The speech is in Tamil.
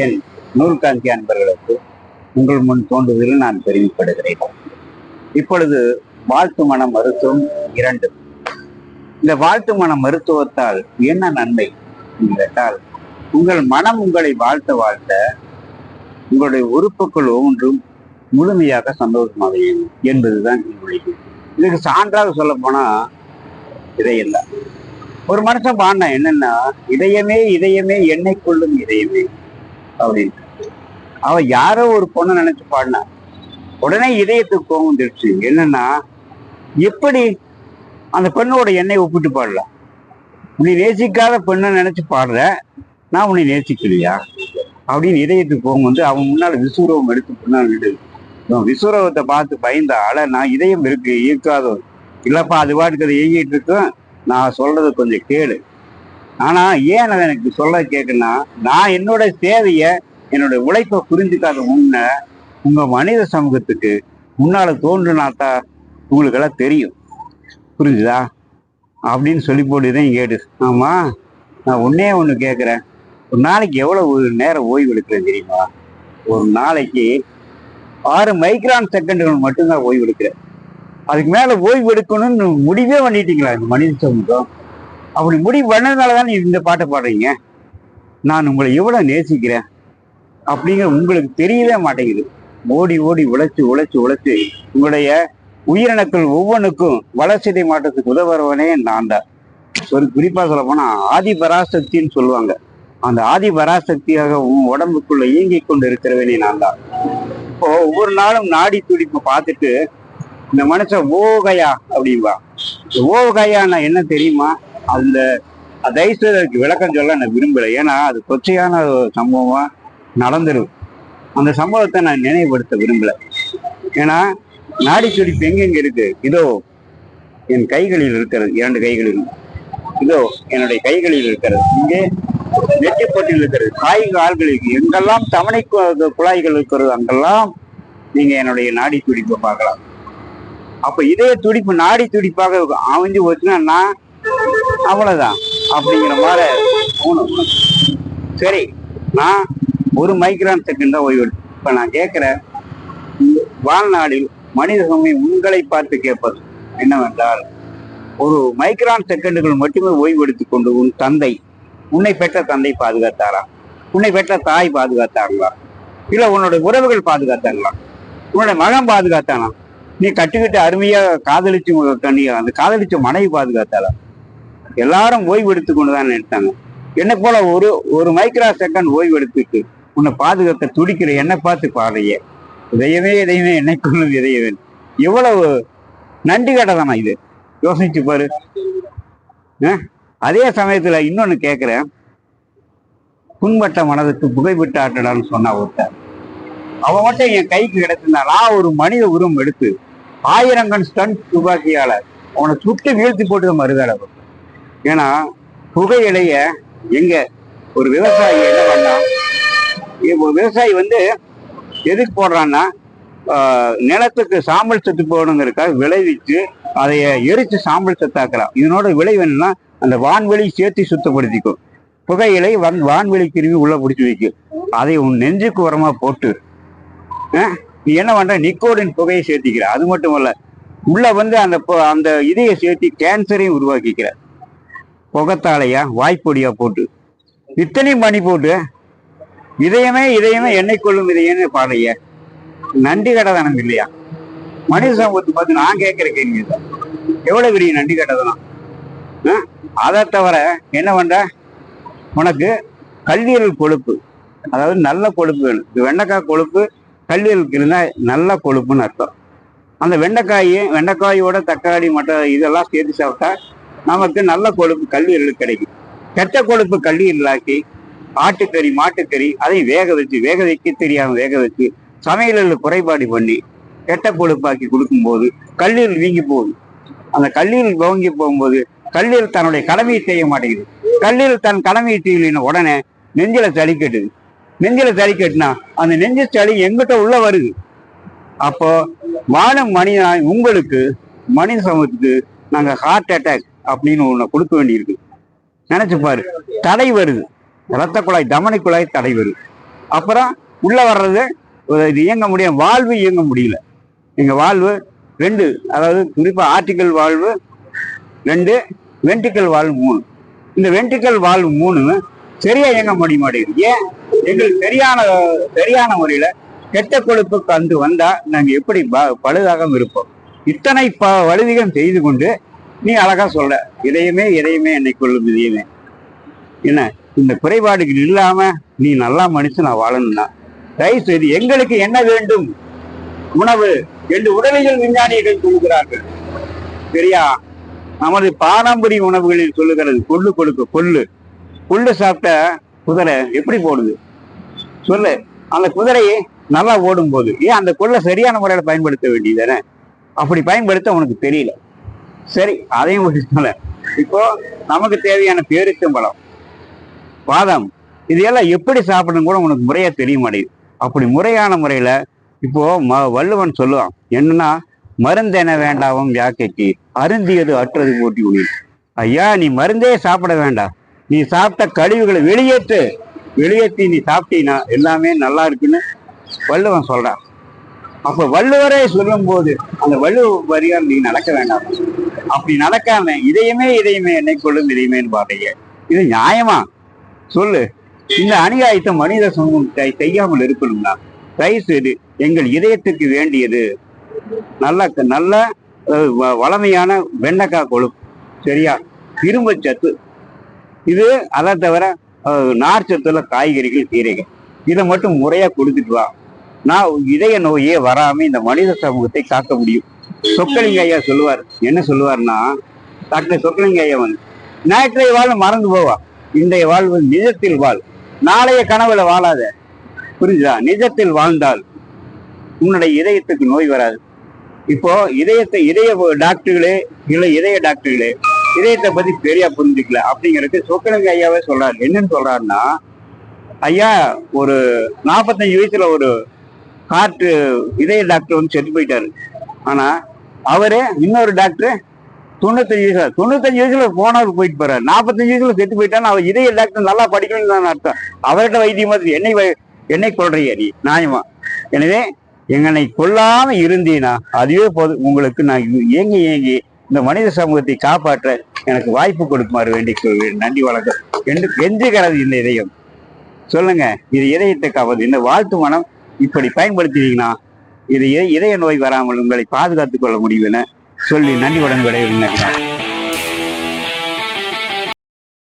என் நூல்காந்தி அன்பர்களுக்கு உங்கள் முன் தோன்றுவதில் நான் தெரிவிப்படுகிறேன் இப்பொழுது வாழ்த்து மன மருத்துவம் இரண்டு. இந்த வாழ்த்து மன மருத்துவத்தால் என்ன நன்மை என்று கேட்டால் உங்கள் மனம் உங்களை வாழ்த்த வாழ்த்த உங்களுடைய உறுப்புகள் ஒவ்வொன்றும் முழுமையாக சந்தோஷமாக இயங்கும் என்பதுதான் என்னுடைய இது. இதுக்கு சான்றாக சொல்ல போனா இதயம் ஒரு மனுஷன் பாடினா என்னன்னா இதயமே இதயமே என்னை கொள்ளும் இதயமே. அப்படின்னு. அவன் யாரோ ஒரு பொண்ணை நினைச்சு பாடினான் உடனே இதயத்துக்கு கோபம் வந்துடுச்சு. என்னன்னா எப்படி அந்த பெண்ணோட எண்ணெய் ஒப்பிட்டு பாடலாம் உன்னை நேசிக்காத பெண்ணை நினைச்சு பாடுற நான் உன்னை நேசிக்கலையா? அப்படின்னு இதயத்துக்கு கோபம் வந்து அவன் முன்னால் விசுரவம் எடுத்து பின்னால் விடு விசுரவத்தை பார்த்து பயந்த ஆள நான் இதயம் இருக்கு ஈர்க்காதோ. இல்லப்பா அது பாட்டுக்கு அதை இயங்கிட்டு இருக்கும் நான் சொல்றது கொஞ்சம் கேளு. ஆனா ஏன் அதை எனக்கு சொல்ல கேட்குன்னா நான் என்னோட சேவைய என்னோட உழைப்பை புரிஞ்சுக்காத முன்ன உங்க மனித சமூகத்துக்கு முன்னால தோன்றுனாத்தா உங்களுக்கு எல்லாம் தெரியும். புரிஞ்சுதா? அப்படின்னு சொல்லி போட்டுதான் கேட்டு. ஆமா நான் ஒன்னே ஒன்று கேட்குறேன் ஒரு நாளைக்கு எவ்வளவு நேரம் ஓய்வு எடுக்கிறேன் தெரியுமா? ஒரு நாளைக்கு ஆறு மைக்ரான் செகண்டுகள் மட்டும்தான் ஓய்வு எடுக்கிறேன். அதுக்கு மேலே ஓய்வு எடுக்கணும்னு முடிவே பண்ணிட்டீங்களா இந்த மனித சமூகம்? அப்படி முடிவு பண்ணதுனால தான் நீ இந்த பாட்டை பாடுறீங்க? நான் உங்களை எவ்வளோ நேசிக்கிறேன்? அப்படிங்கிற உங்களுக்கு தெரியவே மாட்டேங்குது. ஓடி ஓடி உழைச்சி உழைச்சி உழைச்சி உங்களுடைய உயிரினக்கள் ஒவ்வொன்றுக்கும் வளர்ச்சிதை மாற்றத்துக்கு உதவுறவனே நான் தான் ஒரு குறிப்பாக சொல்ல போனால் ஆதி பராசக்தின்னு சொல்லுவாங்க. அந்த ஆதி பராசக்தியாக உன் உடம்புக்குள்ள இயங்கிக் கொண்டு இருக்கிறவனே நான் தான் இப்போ ஒவ்வொரு நாளும் நாடி துடிப்பு பார்த்துட்டு இந்த மனுஷன் ஓகையா அப்படின்பா. ஓகையான்னா என்ன தெரியுமா? அந்த தயவுசெய்து அதுக்கு விளக்கம் சொல்ல நான் விரும்பல. ஏன்னா அது கொச்சையான ஒரு சம்பவமா நடந்துரும். அந்த சம்பவத்தை நான் நினைவுபடுத்த விரும்பல. ஏன்னா நாடி துடிப்பு எங்கெங்க இருக்கு? இதோ என் கைகளில் இருக்கிறது இரண்டு கைகளிலும் இதோ என்னுடைய கைகளில் இருக்கிறது. இங்கே நெற்றிப்பட்டில் இருக்கிறது. காய் கால்களில் எங்கெல்லாம் தவணை குழாய்கள் இருக்கிறது அங்கெல்லாம் நீங்க என்னுடைய நாடி துடிப்பை பார்க்கலாம். அப்ப இதே துடிப்பு நாடி துடிப்பாக அமைஞ்சு போச்சுன்னா நான் அவ்வளவுதான். அப்படிங்கிற மாதிரி சரி நான் ஒரு மைக்ரான் செகண்ட் தான் ஓய்வு இப்ப நான் கேட்கிறேன் வாழ்நாளில் மனித சமயம் உங்களை பார்த்து கேட்பது என்னவென்றால் ஒரு மைக்ரான் செகண்டுகள் மட்டுமே ஓய்வெடுத்துக் கொண்டு உன் தந்தை உன்னை பெற்ற தந்தை பாதுகாத்தாரா? உன்னை பெற்ற தாய் பாதுகாத்தாங்களா? இல்ல உன்னோட உறவுகள் பாதுகாத்தாங்களா? உன்னோட மகன் பாதுகாத்தானா? நீ கட்டுக்கிட்டு அருமையா காதலிச்சு கண்ணி அந்த காதலிச்ச மனைவி பாதுகாத்தாளா? எல்லாரும் ஓய்வு எடுத்து கொண்டுதான் நினைத்தாங்க என்னை போல ஒரு ஒரு மைக்ரா செகண்ட் ஓய்வு எடுத்துட்டு உன்னை பாதுகாக்க துடிக்கிற என்னை பார்த்து பாடுறிய. இதயமே இதயமே என்னை கொள்ளும் இதயவன் எவ்வளவு நன்றி கட்டதானா இது? யோசிச்சு பாரு. அதே சமயத்துல இன்னொன்னு கேட்கிறேன் புண்பட்ட மனதுக்கு புகைப்பட்டு ஆட்டடான்னு சொன்னா ஒருத்தர் அவன் மட்டும் என் கைக்கு கிடைச்சிருந்தா நான் ஒரு மனித உருவம் எடுத்து ஆயிரங்கன் ஸ்டன் துப்பாக்கியால அவனை சுட்டு வீழ்த்தி போட்டு மறுதலை ஏன்னா புகையிலைய எங்க? ஒரு விவசாயி என்ன பண்ணான் ஒரு விவசாயி வந்து எதுக்கு போடுறான்னா நிலத்துக்கு சாம்பல் சத்து போகணுங்கிறக்காக விளைவிச்சு அதைய எரிச்சு சாம்பல் சத்தாக்குறான் இதனோட விளைவு என்னன்னா அந்த வான்வெளி சேர்த்து சுத்தப்படுத்திக்கும். புகையிலை வன் வான்வெளி கிருமி உள்ள பிடிச்சி வைக்கும் அதை உன் நெஞ்சுக்கு உரமா போட்டு நீ என்ன பண்ற? நிக்கோடின் புகையை சேர்த்திக்கிற. அது மட்டும் இல்ல உள்ள வந்து அந்த அந்த இதையை சேர்த்து கேன்சரையும் உருவாக்கிக்கிற. புகத்தாலையா? வாய்ப்பொடியா போட்டு. இத்தனையும் பண்ணி போட்டு. இதயமே இதயமே என்னை கொள்ளும் இதயம்னு பாடைய நன்றி கடதனம் இல்லையா? மனித சமூகத்தை பார்த்து நான் கேட்கிற கேள்வி தான் எவ்வளவு பெரிய நன்றி கடதனம் அஹ்? அதை தவிர என்ன பண்ற? உனக்கு கல்லீரல் கொழுப்பு. அதாவது நல்ல கொழுப்பு வேணும். வெண்டைக்காய் கொழுப்பு கல்லீரலுக்கு இருந்தால் நல்ல கொழுப்புன்னு அர்த்தம். அந்த வெண்டைக்காய் வெண்டைக்காயோட தக்காளி மற்ற இதெல்லாம் சேர்த்து சாப்பிட்டா நமக்கு நல்ல கொழுப்பு கல்லீரல் கிடைக்கும். கெட்ட கொழுப்பு கல்லீரலாக்கி ஆட்டுக்கறி மாட்டுக்கறி அதையும் வேக வச்சு வேக வைக்க தெரியாமல் வேக வச்சு சமையலில் குறைபாடு பண்ணி கெட்ட கொழுப்பாக்கி கொடுக்கும்போது கல்லீரல் வீங்கி போகுது. அந்த கல்லீரல் வாங்கி போகும்போது கல்லீரல் தன்னுடைய கடமையை செய்ய மாட்டேங்குது. கல்லீரல் தன் கடமையை செய்யலின உடனே நெஞ்சில சளி கட்டுது. நெஞ்சில சளி கட்டுனா அந்த நெஞ்சு சளி எங்கிட்ட உள்ள வருது. அப்போ வாழும் மனிதனாய் உங்களுக்கு மனித சமூகத்துக்கு நாங்கள் ஹார்ட் அட்டாக் அப்படின்னு ஒண்ணு கொடுக்க வேண்டியிருக்கு. நினைச்சு பாரு தடை வருது. ரத்த குழாய் தமனி குழாய் தடை வருது. அப்புறம் உள்ள வர்றது ஒரு இது இயங்க முடியும் வாழ்வு இயங்க முடியல. எங்க வாழ்வு ரெண்டு அதாவது குறிப்பா ஆர்டிக்கல் வாழ்வு ரெண்டு வென்ட்ரிக்கல் வாழ்வு மூணு. இந்த வென்ட்ரிக்கல் வாழ்வு மூணு சரியா இயங்க முடிய மாட்டேங்குது ஏன்? எங்களுக்கு சரியான சரியான முறையில கெட்ட கொழுப்பு கண்டு வந்தா நாங்க எப்படி ப- பழுதாகவும் இருப்போம். இத்தனை ப வலுதிகம் செய்து கொண்டு நீ அழகா சொல்ற. இதையுமே இதையுமே என்னை கொள்ளும் இதையுமே. என்ன? இந்த குறைபாடுகள் இல்லாம நீ நல்லா மனுஷன் நான் வாழணும்னா தயவு செய்து எங்களுக்கு என்ன வேண்டும்? உணவு என்று உடலியல் விஞ்ஞானிகள் சொல்லுகிறார்கள். சரியா நமது பாரம்பரிய உணவுகளில் சொல்லுகிறது கொள்ளு கொடுக்க கொள்ளு. கொள்ளு சாப்பிட்ட குதிரை எப்படி போடுது? சொல்லு. அந்த குதிரையை நல்லா ஓடும் போது ஏன் அந்த கொள்ளை சரியான முறையில பயன்படுத்த வேண்டியதானே அப்படி பயன்படுத்த உனக்கு தெரியல. சரி அதையும் இப்போ நமக்கு தேவையான பேரிச்சம்பழம் பாதாம் இதையெல்லாம் எப்படி சாப்பிடணும் கூட உனக்கு முறையா தெரிய மாட்டேங்குது. அப்படி முறையான முறையில இப்போ ம வள்ளுவன் சொல்லுவான் என்னன்னா மருந்தென வேண்டாவும் யாக்கைக்கு அருந்தியது அற்றது போட்டி உயிர் ஐயா நீ மருந்தே சாப்பிட வேண்டாம். நீ சாப்பிட்ட கழிவுகளை வெளியேற்று. வெளியேற்றி நீ சாப்பிட்டீங்கன்னா எல்லாமே நல்லா இருக்குன்னு வள்ளுவன் சொல்றான். அப்ப வள்ளுவரே சொல்லும் போது அந்த வள்ளுவ வரியால் நீ நடக்க வேண்டாம். அப்படி நடக்காம இதயமே இதயமே என்னை கொள்ளும் இதயமேன்னு பாருங்க இது நியாயமா? சொல்லு. இந்த அநியாயத்தை மனித சமூகத்தை செய்யாமல் இருக்கணும்னா தயவு செய்து எங்கள் இதயத்துக்கு வேண்டியது நல்ல நல்ல வ- வளமையான வெண்டைக்காய் கொழுப்பு. சரியா? இரும்பு சத்து. இது அதை தவிர நார் சத்துள்ள காய்கறிகள் கீரைகள். இதை மட்டும் முறையா கொடுத்துட்டு வா. நான் இதய நோயே வராமல் இந்த மனித சமூகத்தை காக்க முடியும். சொக்கலிங்க ஐயா சொல்லுவார். என்ன சொல்லுவார்னா டாக்டர் சொக்கலிங்க ஐயா வந்து நேற்றைய வாழ் மறந்து போவா. இன்றைய வாழ்வு நிஜத்தில் வாழ். நாளைய கனவுல வாழாத. புரிஞ்சுதா? நிஜத்தில் வாழ்ந்தால் உன்னுடைய இதயத்துக்கு நோய் வராது. இப்போ இதயத்தை இதய டாக்டர்களே இல்லை இதய டாக்டர்களே இதயத்தை பத்தி சரியா புரிஞ்சுக்கல. அப்படிங்கிறது சொக்கலிங்க ஐயாவே சொல்றாரு. என்னன்னு சொல்றாருன்னா ஐயா ஒரு நாற்பத்தஞ்சு வயசுல ஒரு ஹார்ட் இதய டாக்டர் வந்து செத்து போயிட்டாரு. ஆனா அவரு இன்னொரு டாக்டர் தொண்ணூத்தஞ்சு வயசுல. தொண்ணூத்தஞ்சு வயசுல போனவர் போயிட்டு போறாரு. நாற்பத்தஞ்சு வயசுல செத்து போயிட்டான்னு அவர் இதய டாக்டர் நல்லா படிக்கணும்னு தான் அர்த்தம். அவர்கிட்ட வைத்தியம் என்னை என்னை கொள்றீங்க நீ நியாயமா? எனவே எங்களை கொல்லாம இருந்தீனா அதுவே போதும். உங்களுக்கு நான் ஏங்கி ஏங்கி இந்த மனித சமூகத்தை காப்பாற்ற எனக்கு வாய்ப்பு கொடுக்குமாறு வேண்டிக் கொள்வேன் நன்றி வணக்கம். என்று கெஞ்சுகிறது இந்த இதயம். சொல்லுங்க இது இதயத்தை காப்பது இந்த வாழ்த்து மனம் இப்படி பயன்படுத்தினீங்கன்னா இதையே இதய நோய் வராமல் உங்களை பாதுகாத்துக் கொள்ள முடியும் என சொல்லி நன்றி உடன் விடைபெறுகிறேன்.